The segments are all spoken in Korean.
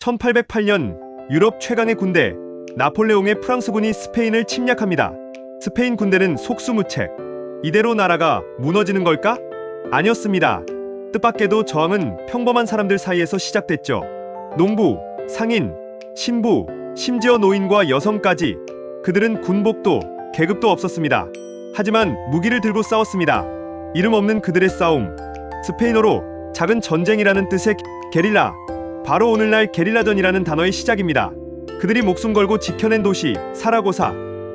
1808년 유럽 최강의 군대 나폴레옹의 프랑스군이 스페인을 침략합니다. 스페인 군대는 속수무책. 이대로 나라가 무너지는 걸까? 아니었습니다. 뜻밖에도 저항은 평범한 사람들 사이에서 시작됐죠. 농부, 상인, 신부, 심지어 노인과 여성까지 그들은 군복도 계급도 없었습니다. 하지만 무기를 들고 싸웠습니다. 이름 없는 그들의 싸움. 스페인어로 작은 전쟁이라는 뜻의 게릴라. 바로 오늘날 게릴라전이라는 단어의 시작입니다. 그들이 목숨 걸고 지켜낸 도시 사라고사.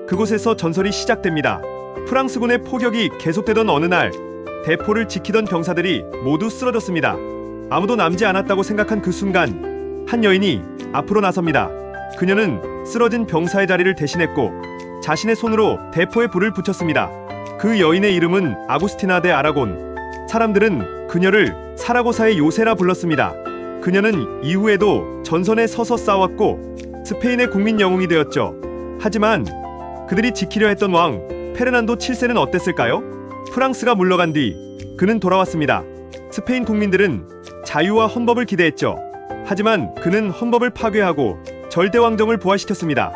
그곳에서 전설이 시작됩니다. 프랑스군의 포격이 계속되던 어느 날 대포를 지키던 병사들이 모두 쓰러졌습니다. 아무도 남지 않았다고 생각한 그 순간 한 여인이 앞으로 나섭니다. 그녀는 쓰러진 병사의 자리를 대신했고 자신의 손으로 대포에 불을 붙였습니다. 그 여인의 이름은 아구스티나 데 아라곤. 사람들은 그녀를 사라고사의 요새라 불렀습니다. 그녀는 이후에도 전선에 서서 싸웠고 스페인의 국민 영웅이 되었죠. 하지만 그들이 지키려 했던 왕 페르난도 7세는 어땠을까요? 프랑스가 물러간 뒤 그는 돌아왔습니다. 스페인 국민들은 자유와 헌법을 기대했죠. 하지만 그는 헌법을 파괴하고 절대 왕정을 부활시켰습니다.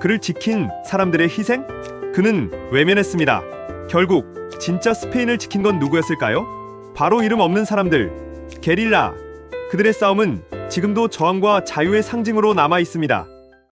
그를 지킨 사람들의 희생? 그는 외면했습니다. 결국 진짜 스페인을 지킨 건 누구였을까요? 바로 이름 없는 사람들, 게릴라. 그들의 싸움은 지금도 저항과 자유의 상징으로 남아 있습니다.